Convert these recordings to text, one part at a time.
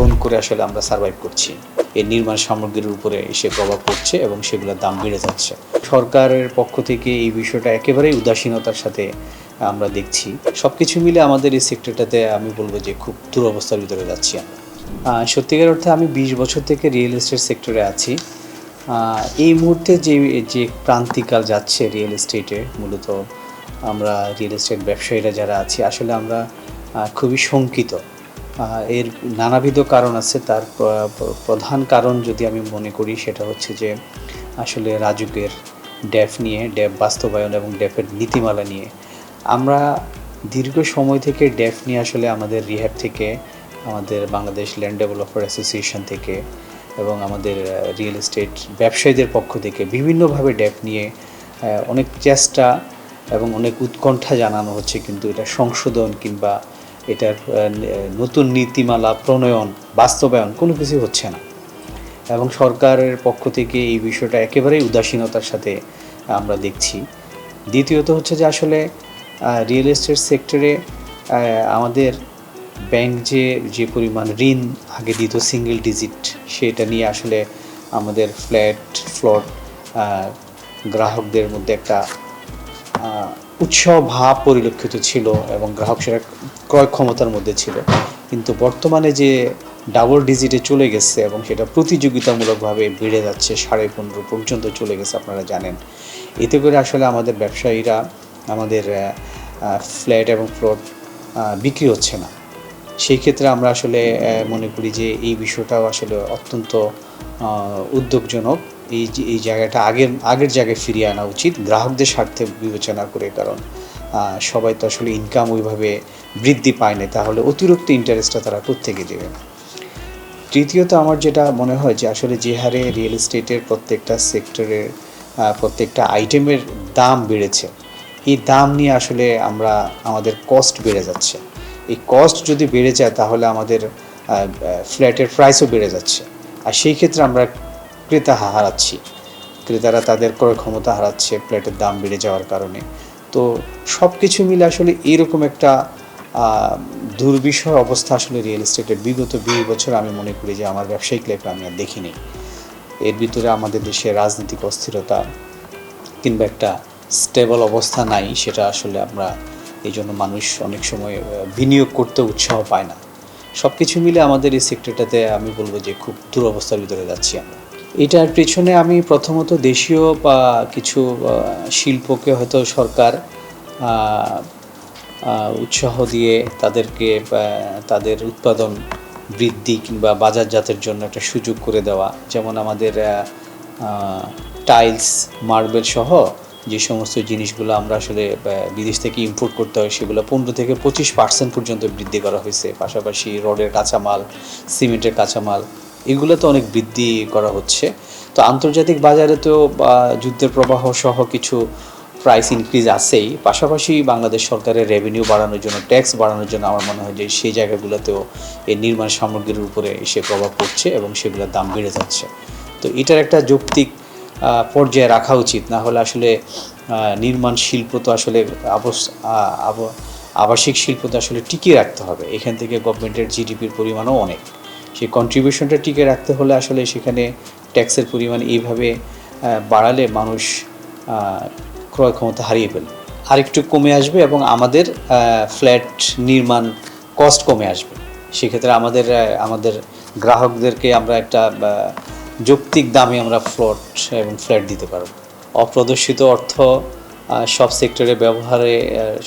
Loan করে আসলে আমরা সার্ভাইভ করছি। এই নির্মাণ সামগ্রীর উপরে এসে প্রভাব পড়ছে এবং সেগুলোর দাম বেড়ে যাচ্ছে। সরকারের পক্ষ থেকে এই বিষয়টা একেবারেই উদাসীনতার সাথে আমরা দেখছি। সব কিছু মিলে আমাদের এই সেক্টরটাতে আমি বলব যে খুব দুরবস্থার ভিতরে যাচ্ছি আমরা। সত্যিকার অর্থে আমি বিশ বছর থেকে রিয়েল এস্টেট সেক্টরে আছি। এই মুহূর্তে যে যে ক্রান্তিকাল যাচ্ছে রিয়েল এস্টেটে মূলত আমরা রিয়েল এস্টেট ব্যবসায়ীরা যারা আছি, আসলে আমরা খুবই শঙ্কিত। এর নানাবিধ কারণ আছে। তার প্র- প্র- প্রধান কারণ যদি আমি মনে করি, সেটা হচ্ছে যে, আসলে রাজুকের ড্যাফ নিয়ে ড্যাফ বাস্তবায়ন এবং ড্যাফের নীতিমালা নিয়ে। আমরা দীর্ঘ সময় থেকে ড্যাফ নিয়ে আসলে আমাদের রিহ্যাব থেকে, আমাদের বাংলাদেশ ল্যান্ড ডেভেলপার অ্যাসোসিয়েশন থেকে এবং আমাদের রিয়েল এস্টেট ব্যবসায়ীদের পক্ষ থেকে বিভিন্নভাবে ড্যাপ নিয়ে অনেক চেষ্টা এবং অনেক উৎকণ্ঠা জানানো হচ্ছে। কিন্তু এটা সংশোধন কিংবা এটার নতুন নীতিমালা, প্রণয়ন, বাস্তবায়ন কোনো কিছু হচ্ছে না। এবং সরকারের পক্ষ থেকে এই বিষয়টা একেবারেই উদাসীনতার সাথে আমরা দেখছি। দ্বিতীয়ত হচ্ছে যে আসলে রিয়েল এস্টেট সেক্টরে আমাদের ব্যাংক যে যে পরিমাণ ঋণ, আগে দিত সিঙ্গেল ডিজিট সেটা নিয়ে আসলে আমাদের ফ্ল্যাট ফ্লট গ্রাহকদের মধ্যে একটা উৎসাহ ভাব পরিলক্ষিত ছিল এবং গ্রাহক সেটা ক্রয় ক্ষমতার মধ্যে ছিল। কিন্তু বর্তমানে যে ডাবল ডিজিটে চলে গেছে এবং সেটা প্রতিযোগিতামূলকভাবে বেড়ে যাচ্ছে, সাড়ে পনেরো পর্যন্ত চলে গেছে আপনারা জানেন। এতে করে আসলে আমাদের ব্যবসায়ীরা আমাদের ফ্ল্যাট এবং প্লট বিক্রি হচ্ছে না। সেই ক্ষেত্রে আমরা আসলে মনে করি যে এই বিষয়টাও আসলে অত্যন্ত উদ্যোগজনক এই এই জায়গাটা আগের আগের জায়গায় ফিরিয়ে আনা উচিত। গ্রাহকদের স্বার্থে বিবেচনা করে, কারণ সবাই তো আসলে ইনকাম ওইভাবে বৃদ্ধি পায় না, তাহলে অতিরিক্ত ইন্টারেস্টটা তারা কোত্থেকে দেবে? তৃতীয়ত আমার যেটা মনে হয় যে, আসলে যে হারে রিয়েল এস্টেটের প্রত্যেকটা সেক্টরের প্রত্যেকটা আইটেমের দাম বেড়েছে, এই দাম নিয়ে আসলে আমরা, আমাদের কস্ট বেড়ে যাচ্ছে। এই কস্ট যদি বেড়ে যায়, তাহলে আমাদের ফ্ল্যাটের প্রাইসও বেড়ে যাচ্ছে। আর সেই ক্ষেত্রে আমরা ক্রেতা হারাচ্ছি। ক্রেতারা তাদের ক্রয় ক্ষমতা হারাচ্ছে ফ্ল্যাটের দাম বেড়ে যাওয়ার কারণে। তো সব কিছু মিলে আসলে এরকম একটা আহ, দুর্বিষহ অবস্থা আসলে রিয়েল এস্টেটের বিগত বিশ বছর আমি মনে করি যে আমার ব্যবসায়িক লাইফে আমি আর দেখিনি। এর ভিতরে আমাদের দেশে রাজনৈতিক অস্থিরতা কিংবা একটা স্টেবল অবস্থা নাই সেটা আসলে আমরা এই জন্য মানুষ অনেক সময় বিনিয়োগ করতে উৎসাহ পায় না। সব কিছু মিলে আমাদের এই সেক্টরটাতে আমি বলব যে খুব দুরবস্থার ভিতরে যাচ্ছি আমরা। এটার পেছনে আমি প্রথমত দেশীয়, বা কিছু শিল্পকে হয়তো সরকার উৎসাহ দিয়ে তাদেরকে তাদের উৎপাদন বৃদ্ধি কিংবা বাজারজাতের জন্য একটা সুযোগ করে দেওয়া। যেমন আমাদের টাইলস, মার্বেল সহ যে সমস্ত জিনিসগুলো আমরা আসলে বিদেশ থেকে ইম্পোর্ট করতে হয়, সেগুলো পনেরো থেকে পঁচিশ পার্সেন্ট পর্যন্ত বৃদ্ধি করা হয়েছে। পাশাপাশি রডের কাঁচামাল, সিমেন্টের কাঁচামাল এগুলো তো অনেক বৃদ্ধি করা হচ্ছে। তো আন্তর্জাতিক বাজারে তো যুদ্ধের প্রবাহ সহ কিছু প্রাইস ইনক্রিজ আছেই। পাশাপাশি বাংলাদেশ সরকারের রেভিনিউ বাড়ানোর জন্য ট্যাক্স বাড়ানোর জন্য আমার মনে হয় যে সেই জায়গাগুলোতেও এই নির্মাণ সামগ্রীর উপরে এসে প্রভাব পড়ছে এবং সেগুলোর দাম বেড়ে যাচ্ছে। তো এটার একটা যৌক্তিক পর্যায়ে রাখা উচিত। না হলে আসলে নির্মাণ শিল্প তো আসলে আবস- আবাসিক শিল্প তো আসলে টিকিয়ে রাখতে হবে। এখান থেকে গভর্নমেন্টের জিডিপির পরিমাণও অনেক। সেই কন্ট্রিবিউশনটা টিকে রাখতে হলে আসলে সেখানে ট্যাক্সের পরিমাণ এইভাবে বাড়ালে মানুষ ক্রয় ক্ষমতা হারিয়ে ফেলবে আরেকটু কমে আসবে এবং আমাদের ফ্ল্যাট নির্মাণ কস্ট কমে আসবে। সেক্ষেত্রে আমাদের আমাদের গ্রাহকদেরকে আমরা একটা যৌক্তিক দামে আমরা ফ্লট এবং ফ্ল্যাট দিতে পারব। অপ্রদর্শিত অর্থ সব সেক্টরে ব্যবহারে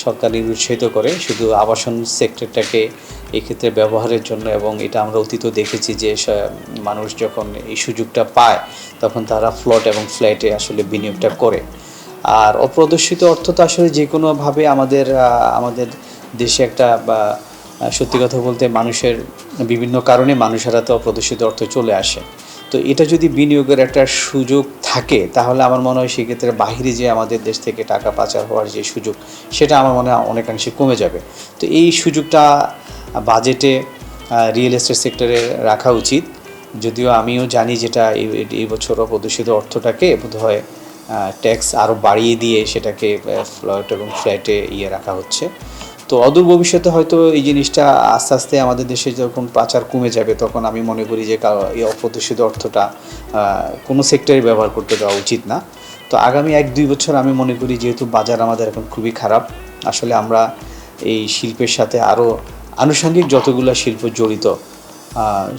সরকার নিরুৎসাহিত করে, শুধু আবাসন সেক্টরটাকে এক্ষেত্রে ব্যবহারের জন্য এবং এটা আমরা অতীত দেখেছি যে মানুষ যখন এই সুযোগটা পায়, তখন তারা ফ্লট এবং ফ্ল্যাটে আসলে বিনিয়োগটা করে। আর অপ্রদর্শিত অর্থ তো আসলে যে কোনোভাবে আমাদের আমাদের দেশে একটা, বা সত্যি কথা বলতে মানুষের বিভিন্ন কারণে মানুষেরা তো অপ্রদর্শিত অর্থ চলে আসে। তো এটা যদি বিনিয়োগের একটা সুযোগ থাকে, তাহলে আমার মনে হয় সেক্ষেত্রে বাহিরে যে আমাদের দেশ থেকে টাকা পাচার হওয়ার যে সুযোগ, সেটা আমার মনে হয় অনেকাংশে কমে যাবে। তো এই সুযোগটা বাজেটে রিয়েল এস্টেট সেক্টরে রাখা উচিত। যদিও আমিও জানি যেটা এই বছর অপ্রদর্শিত অর্থটাকে বোধহয় ট্যাক্স আরও বাড়িয়ে দিয়ে সেটাকে ফ্ল্যাট এবং ফ্ল্যাটে ইয়ে রাখা হচ্ছে। তো অদূর ভবিষ্যতে হয়তো এই জিনিসটা আস্তে আস্তে আমাদের দেশে যখন পাচার কমে যাবে, তখন আমি মনে করি যে এই অপ্রদর্শিত অর্থটা কোনো সেক্টরে ব্যবহার করতে দেওয়া উচিত না। তো আগামী এক দুই বছর আমি মনে করি যেহেতু বাজার আমাদের এখন খুবই খারাপ, আসলে আমরা এই শিল্পের সাথে আরও আনুষঙ্গিক যতগুলো শিল্প জড়িত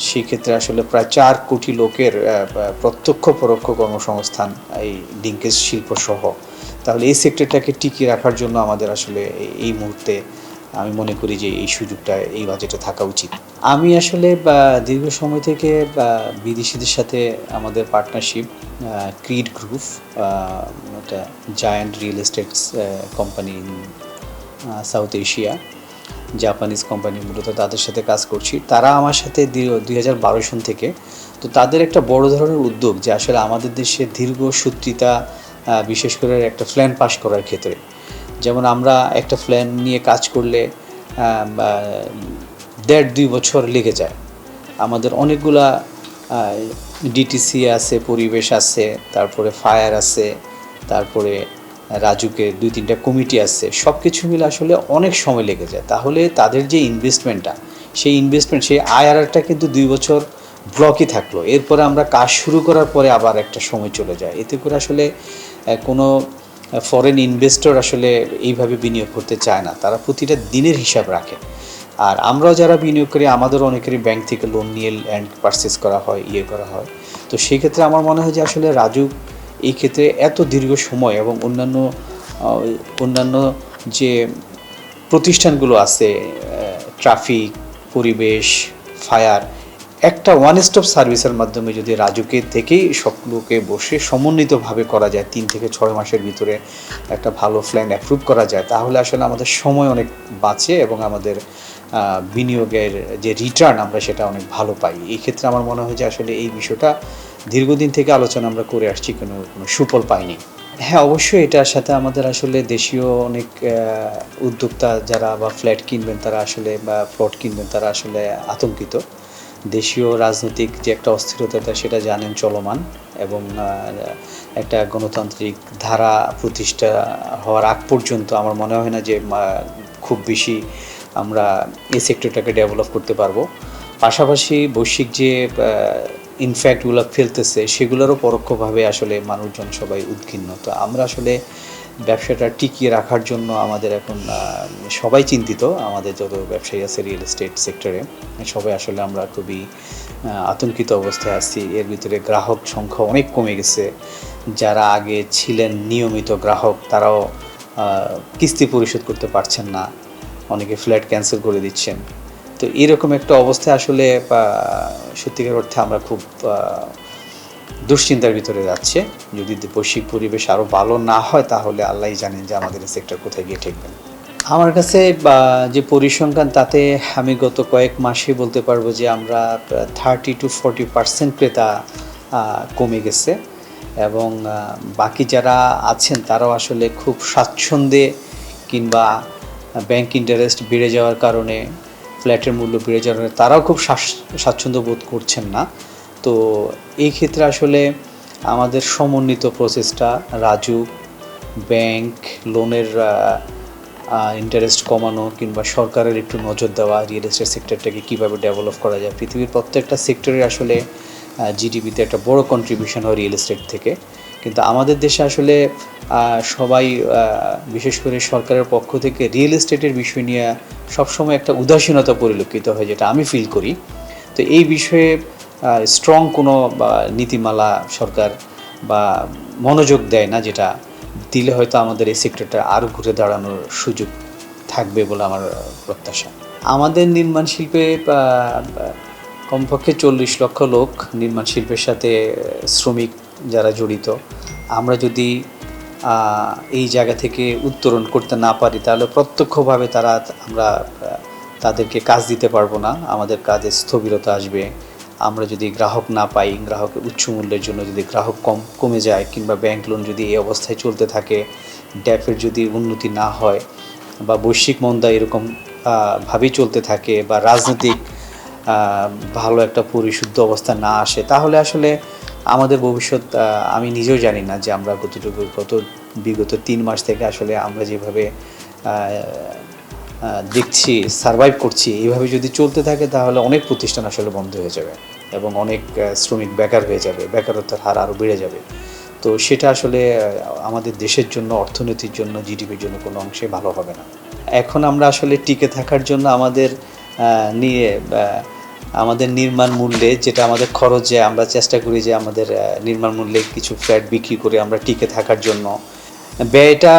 সেই ক্ষেত্রে আসলে প্রায় চার কোটি লোকের প্রত্যক্ষ পরোক্ষ কর্মসংস্থান এই ডিঙ্কেজ শিল্প সহ তাহলে এই সেক্টরটাকে টিকিয়ে রাখার জন্য আমাদের আসলে এই- মুহূর্তে আমি মনে করি যে এই সুযোগটা, এই বাজেটে থাকা উচিত। আমি আসলে দীর্ঘ সময় থেকে বিদেশিদের সাথে আমাদের পার্টনারশিপ ক্রিড গ্রুপ একটা giant real estate company South Asia Japanese company মূলত তাদের সাথে কাজ করছি। তারা আমার সাথে দুই হাজার বারো সন থেকে, তো তাদের একটা বড় ধরনের উদ্যোগ যে আসলে আমাদের দেশে দীর্ঘ সূত্রিতা বিশেষ করে একটা প্ল্যান পাস করার ক্ষেত্রে। যেমন আমরা একটা প্ল্যান নিয়ে কাজ করলে দেড় দুই বছর লেগে যায়। আমাদের অনেকগুলা ডিটিসি আছে, পরিবেশ আছে, তারপরে ফায়ার আছে, তারপরে রাজুকে দুই তিনটা কমিটি আছে সব কিছু মিলে আসলে অনেক সময় লেগে যায়। তাহলে তাদের যে ইনভেস্টমেন্টটা সেই ইনভেস্টমেন্ট সেই আইআরআরটা কিন্তু দুই বছর ব্লকই থাকল। এরপরে আমরা কাজ শুরু করার পরে আবার একটা সময় চলে যায়। এতে করে আসলে কোনো ফরেন ইনভেস্টর আসলে এইভাবে বিনিয়োগ করতে চায় না। তারা প্রতিটা দিনের হিসাব রাখে। আর আমরাও যারা বিনিয়োগ করি, আমাদের অনেকেরই ব্যাংক থেকে লোন নিয়ে অ্যান্ড পারচেস করা হয় ইয়ে করা হয়। তো সেই ক্ষেত্রে আমার মনে হয় যে আসলে রাজু এই ক্ষেত্রে এত দীর্ঘ সময় এবং অন্যান্য অন্যান্য যে প্রতিষ্ঠানগুলো আছে ট্রাফিক পরিবেশ ফায়ার একটা ওয়ান স্টপ সার্ভিসের মাধ্যমে যদি রাজুকে থেকেই সবগুলোকে বসে সমন্বিতভাবে করা যায়, তিন থেকে ছয় মাসের ভিতরে একটা ভালো প্ল্যান অ্যাপ্রুভ করা যায়, তাহলে আসলে আমাদের সময় অনেক বাঁচে এবং আমাদের বিনিয়োগের যে রিটার্ন আমরা সেটা অনেক ভালো পাই। এই ক্ষেত্রে আমার মনে হয় যে আসলে এই বিষয়টা দীর্ঘদিন থেকে আলোচনা আমরা করে আসছি, কোনো কোনো সুফল পাইনি। হ্যাঁ অবশ্যই এটার সাথে আমাদের আসলে দেশীয় অনেক উদ্যোক্তা যারা বা ফ্ল্যাট কিনবেন তারা আসলে বা প্লট কিনবেন তারা আসলে আতঙ্কিত। দেশীয় রাজনৈতিক যে একটা অস্থিরতা সেটা জানেন চলমান এবং একটা গণতান্ত্রিক ধারা প্রতিষ্ঠা হওয়ার আগ পর্যন্ত আমার মনে হয় না যে খুব বেশি আমরা এই সেক্টরটাকে ডেভেলপ করতে পারব। পাশাপাশি বৈশ্বিক যে ইনফ্যাক্টগুলো ফেলতেছে সেগুলোরও পরোক্ষভাবে আসলে মানুষজন সবাই উদ্ঘিন্ন তো আমরা আসলে ব্যবসাটা টিকিয়ে রাখার জন্য আমাদের এখন সবাই চিন্তিত, আমাদের যত ব্যবসায়ী আছে রিয়েল এস্টেট সেক্টরে সবাই আসলে আমরা খুবই আতঙ্কিত অবস্থায় আছি। এর ভিতরে গ্রাহক সংখ্যা অনেক কমে গেছে। যারা আগে ছিলেন নিয়মিত গ্রাহক, তারাও কিস্তি পরিশোধ করতে পারছেন না। অনেকে ফ্ল্যাট ক্যান্সেল করে দিচ্ছেন। তো এরকম একটা অবস্থায় আসলে সত্যিকার অর্থে আমরা খুব দুশ্চিন্তার ভিতরে যাচ্ছে। যদি বৈশ্বিক পরিবেশ আরও ভালো না হয়, তাহলে আল্লাহই জানেন যে আমাদের সেক্টর কোথায় গিয়ে ঠেকবেন আমার কাছে যে পরিসংখ্যান, তাতে আমি গত কয়েক মাসে বলতে পারব যে আমরা থার্টি টু ফর্টি পার্সেন্ট ক্রেতা কমে গেছে। এবং বাকি যারা আছেন, তারাও আসলে খুব স্বাচ্ছন্দ্যে কিংবা ব্যাংক ইন্টারেস্ট বেড়ে যাওয়ার কারণে ফ্ল্যাটের মূল্য বেড়ে যাওয়ার কারণে, তারাও খুব স্বাচ্ছন্দ্য বোধ করছেন না। তো এই ক্ষেত্রে আসলে আমাদের সমন্বিত প্রসেসটা রাজু ব্যাংক লোনের ইন্টারেস্ট কমানো কিংবা সরকারের একটু নজর দেওয়া রিয়েল এস্টেট সেক্টরটাকে কীভাবে ডেভেলপ করা যায়, পৃথিবীর প্রত্যেকটা সেক্টরে আসলে জিডিপিতে একটা বড় কন্ট্রিবিউশন হয় রিয়েল এস্টেট থেকে। কিন্তু আমাদের দেশে আসলে সবাই বিশেষ করে সরকারের পক্ষ থেকে রিয়েল এস্টেটের বিষয় নিয়ে সবসময় একটা উদাসীনতা পরিলক্ষিত হয়, যেটা আমি ফিল করি। তো এই বিষয়ে স্ট্রং কোনো নীতিমালা সরকার বা মনোযোগ দেয় না, যেটা দিলে হয়তো আমাদের এই সেক্টরটা আরও ঘুরে দাঁড়ানোর সুযোগ থাকবে বলে আমার প্রত্যাশা। আমাদের নির্মাণ শিল্পে কমপক্ষে চল্লিশ লক্ষ লোক নির্মাণ শিল্পের সাথে শ্রমিক যারা জড়িত, আমরা যদি এই জায়গা থেকে উত্তরণ করতে না পারি, তাহলে প্রত্যক্ষভাবে তারা, আমরা তাদেরকে কাজ দিতে পারব না। আমাদের কাজে স্থবিরতা আসবে। আমরা যদি গ্রাহক না পাই, গ্রাহকের উচ্চ মূল্যের জন্য যদি গ্রাহক কম, কমে যায় কিংবা ব্যাংক লোন যদি এই অবস্থায় চলতে থাকে ড্যাফের যদি উন্নতি না হয় বা বৈশ্বিক মন্দা এরকম ভাবেই চলতে থাকে বা রাজনৈতিক ভালো একটা পরিশুদ্ধ অবস্থা না আসে, তাহলে আসলে আমাদের ভবিষ্যৎ আমি নিজেও জানি না যে আমরা কতটুকু, কত বিগত তিন মাস থেকে আসলে আমরা যেভাবে দেখছি সারভাইভ করছি, এইভাবে যদি চলতে থাকে তাহলে অনেক প্রতিষ্ঠান আসলে বন্ধ হয়ে যাবে এবং অনেক শ্রমিক বেকার হয়ে যাবে, বেকারত্বের হার আরও বেড়ে যাবে। তো সেটা আসলে আমাদের দেশের জন্য, অর্থনীতির জন্য জিডিপির জন্য কোনো অংশে ভালো হবে না। এখন আমরা আসলে টিকে থাকার জন্য আমাদের নিয়ে আমাদের নির্মাণ মূল্যে যেটা আমাদের খরচে আমরা চেষ্টা করি যে আমাদের নির্মাণ মূল্যে কিছু ফ্ল্যাট বিক্রি করে আমরা টিকে থাকার জন্য ব্যয়টা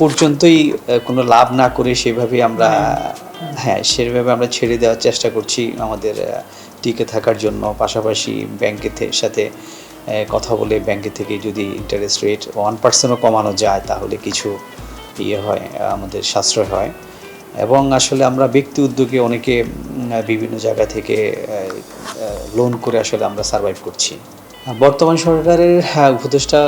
পর্যন্তই কোনো লাভ না করে সেভাবে আমরা হ্যাঁ সেভাবে আমরা ছেড়ে দেওয়ার চেষ্টা করছি আমাদের টিকে থাকার জন্য। পাশাপাশি ব্যাংকের সাথে কথা বলে ব্যাংকে থেকে যদি ইন্টারেস্ট রেট ওয়ান পার্সেন্টও কমানো যায়, তাহলে কিছু ইয়ে হয়, আমাদের সাশ্রয় হয়। এবং আসলে আমরা ব্যক্তি উদ্যোগে অনেকে বিভিন্ন জায়গা থেকে লোন করে আসলে আমরা সার্ভাইভ করছি। বর্তমান সরকারের হ্যাঁ, উপদেষ্টা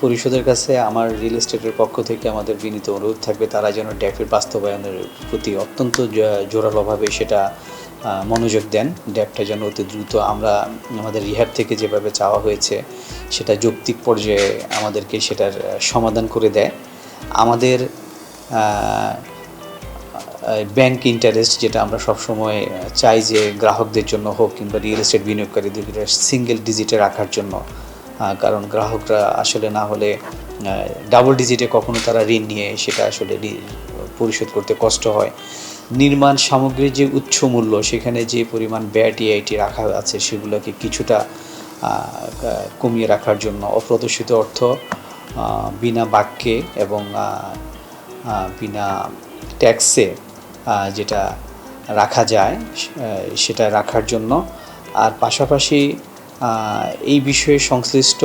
পরিষদের কাছে আমার রিয়েল এস্টেটের পক্ষ থেকে আমাদের বিনীত অনুরোধ থাকবে তারা যেন ড্যাপের বাস্তবায়নের প্রতি অত্যন্ত জোরালোভাবে সেটা মনোযোগ দেন। ড্যাপটা যেন অতি দ্রুত আমরা আমাদের রিহ্যাব থেকে যেভাবে চাওয়া হয়েছে সেটা যৌক্তিক পর্যায়ে আমাদেরকে সেটার সমাধান করে দেয়। আমাদের ব্যাংক ইন্টারেস্ট যেটা আমরা সবসময় চাই যে গ্রাহকদের জন্য হোক কিংবা রিয়েল এস্টেট বিনিয়োগকারীদের সিঙ্গেল ডিজিটে রাখার জন্য। কারণ গ্রাহকরা আসলে না হলে ডাবল ডিজিটে কখনো তারা ঋণ নিয়ে সেটা আসলে পরিশোধ করতে কষ্ট হয়। নির্মাণ সামগ্রীর যে উচ্চ মূল্য, সেখানে যে পরিমাণ ব্যাট ইআইটি রাখা আছে সেগুলোকে কিছুটা কমিয়ে রাখার জন্য অপ্রদর্শিত অর্থ বিনা বাক্যে এবং বিনা ট্যাক্সে যেটা রাখা যায় সেটা রাখার জন্য। আর পাশাপাশি এই বিষয়ে সংশ্লিষ্ট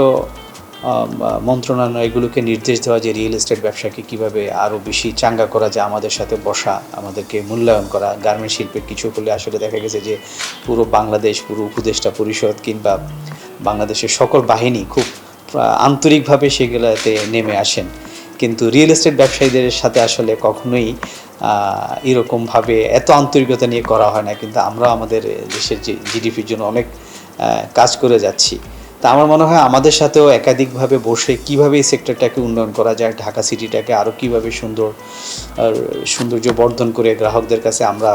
মন্ত্রণালয়গুলোকে নির্দেশ দেওয়া যে রিয়েল এস্টেট ব্যবসাকে কীভাবে আরও বেশি চাঙ্গা করা যায়, আমাদের সাথে বসা, আমাদেরকে মূল্যায়ন করা গার্মেন্ট শিল্পের কিছু হলে আসলে দেখা গেছে যে পুরো বাংলাদেশ, পুরো উপদেষ্টা পরিষদ কিংবা বাংলাদেশের সকল বাহিনী খুব আন্তরিকভাবে সেগুলোতে নেমে আসেন। কিন্তু রিয়েল এস্টেট ব্যবসায়ীদের সাথে আসলে কখনোই এরকমভাবে এত আন্তরিকতা নিয়ে করা হয় না। কিন্তু আমরা আমাদের দেশের জিডিপির জন্য অনেক কাজ করে যাচ্ছি। তা আমার মনে হয় আমাদের সাথেও একাধিকভাবে বসে কীভাবে এই সেক্টরটাকে উন্নয়ন করা যায়, ঢাকা সিটিটাকে আরও কীভাবে সুন্দর সৌন্দর্য বর্ধন করে গ্রাহকদের কাছে আমরা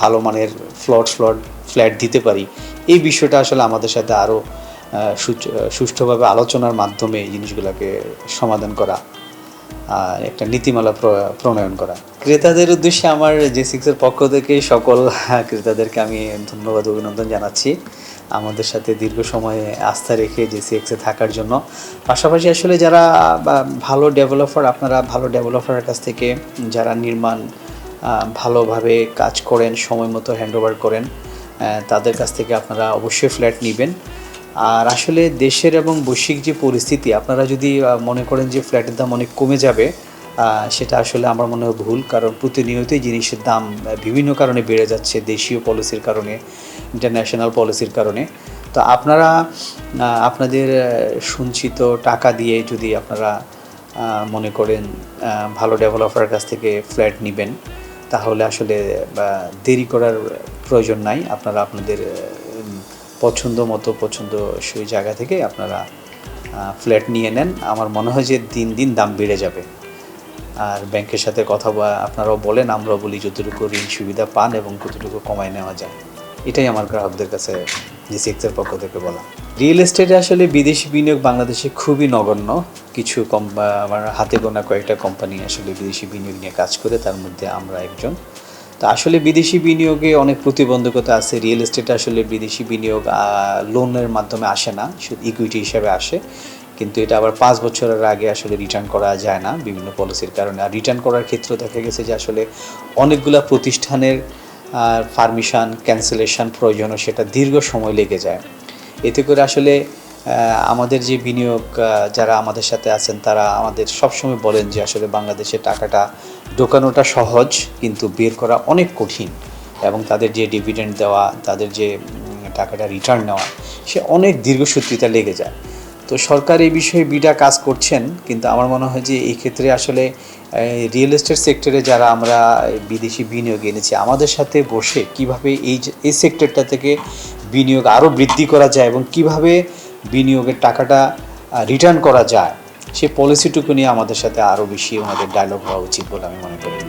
ভালো মানের ফ্লট ফ্লট ফ্ল্যাট দিতে পারি, এই বিষয়টা আসলে আমাদের সাথে আরও সুষ্ঠুভাবে আলোচনার মাধ্যমে এই জিনিসগুলোকে সমাধান করা আর একটা নীতিমালা প্র- প্রণয়ন করা। ক্রেতাদের উদ্দেশ্যে আমার জে সিক্সের পক্ষ থেকে সকল ক্রেতাদেরকে আমি ধন্যবাদ, অভিনন্দন জানাচ্ছি। আমাদের সাথে দীর্ঘ সময়ে আস্থা রেখে জে সিক্সে থাকার জন্য। পাশাপাশি আসলে যারা ভালো ডেভেলপার আপনারা ভালো ডেভেলপারের কাছ থেকে যারা নির্মাণ ভালোভাবে কাজ করেন, সময় মতো হ্যান্ডওভার করেন তাদের কাছ থেকে আপনারা অবশ্যই ফ্ল্যাট নেবেন। আর আসলে দেশের এবং বৈশ্বিক যে পরিস্থিতি, আপনারা যদি মনে করেন যে ফ্ল্যাটের দাম অনেক কমে যাবে সেটা আসলে আমার মনে হয় ভুল, কারণ প্রতিনিয়তই জিনিসের দাম বিভিন্ন কারণে বেড়ে যাচ্ছে দেশীয় পলিসির কারণে ইন্টারন্যাশনাল পলিসির কারণে। তো আপনারা আপনাদের সঞ্চিত টাকা দিয়ে যদি আপনারা মনে করেন ভালো ডেভেলপারের কাছ থেকে ফ্ল্যাট নেবেন, তাহলে আসলে দেরি করার প্রয়োজন নাই। আপনারা আপনাদের পছন্দ মতো পছন্দ সেই জায়গা থেকে আপনারা ফ্ল্যাট নিয়ে নেন। আমার মনে হয় যে দিন দিন দাম বেড়ে যাবে। আর ব্যাংকের সাথে কথা বা আপনারাও বলেন, আমরাও বলি যতটুকু ঋণ সুবিধা পান এবং কতটুকু কমায় নেওয়া যায়। এটাই আমার গ্রাহকদের কাছে জিসিএক্সের পক্ষ থেকে বলা। রিয়েল এস্টেটে আসলে বিদেশি বিনিয়োগ বাংলাদেশে খুবই নগণ্য। কিছু কম আমার হাতে গোনা কয়েকটা কোম্পানি আসলে বিদেশি বিনিয়োগ নিয়ে কাজ করে, তার মধ্যে আমরা একজন। তো আসলে বিদেশি বিনিয়োগে অনেক প্রতিবন্ধকতা আছে। রিয়েল এস্টেটে আসলে বিদেশি বিনিয়োগ লোনের মাধ্যমে আসে না শুধু ইকুইটি হিসাবে আসে। কিন্তু এটা আবার পাঁচ বছরের আগে আসলে রিটার্ন করা যায় না বিভিন্ন পলিসির কারণে। আর রিটার্ন করার ক্ষেত্রে দেখা গেছে যে আসলে অনেকগুলা প্রতিষ্ঠানের পারমিশন ক্যান্সেলেশন প্রয়োজন সেটা দীর্ঘ সময় লেগে যায়। এতে করে আসলে আমাদের যে বিনিয়োগ যারা আমাদের সাথে আছেন, তারা আমাদের সবসময় বলেন যে আসলে বাংলাদেশে টাকাটা ঢোকানোটা সহজ, কিন্তু বের করা অনেক কঠিন এবং তাদের যে ডিভিডেন্ড দেওয়া, তাদের যে টাকাটা রিটার্ন নেওয়া, সে অনেক দীর্ঘসূত্রিতা লেগে যায়। তো সরকার এই বিষয়ে বিডা কাজ করছেন, কিন্তু আমার মনে হয় যে এই ক্ষেত্রে আসলে রিয়েল এস্টেট সেক্টরে যারা আমরা বিদেশি বিনিয়োগ এনেছি, আমাদের সাথে বসে কীভাবে এই এই সেক্টরটা থেকে বিনিয়োগ আরও বৃদ্ধি করা যায় এবং কীভাবে বিনিয়োগের টাকাটা রিটার্ন করা যায়, সে পলিসিটুকু নিয়ে আমাদের সাথে আরও বেশি আমাদের ডায়লগ হওয়া উচিত বলে আমি মনে করি।